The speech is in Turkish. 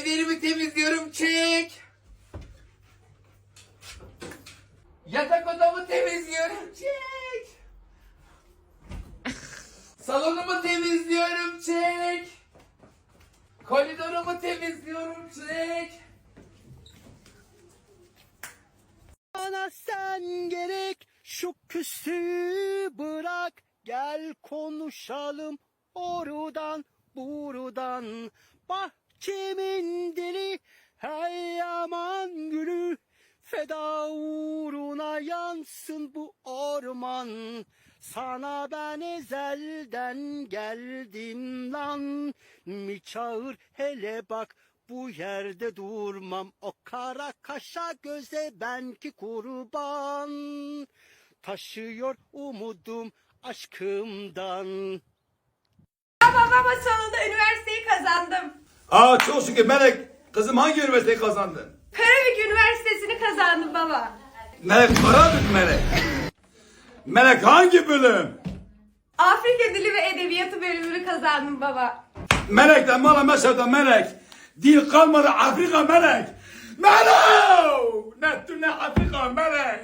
Evlerimi temizliyorum çek. Yatak odamı temizliyorum çek. Salonumu temizliyorum çek. Koridorumu temizliyorum çek. Bana sen gerek şu küsüğü bırak gel konuşalım oradan buradan bahçemin dili? Hey aman gülü feda uğruna yansın bu orman. Sana ben ezelden geldim lan. Mi çağır hele bak bu yerde durmam. O kara kaşa göze ben ki kurban. Taşıyor umudum aşkımdan. Babama sonunda üniversiteyi kazandım. Aa çok şükür Melek. Kızım hangi üniversiteyi kazandın? Karabük Üniversitesi'ni kazandım baba. Melek Karabük Melek. Melek hangi bölüm? Afrika Dili ve Edebiyatı bölümünü kazandım baba. Melek'ten mala meşhada Melek. Dil kalmadı Afrika Melek. Melek! Ne ne Afrika Melek.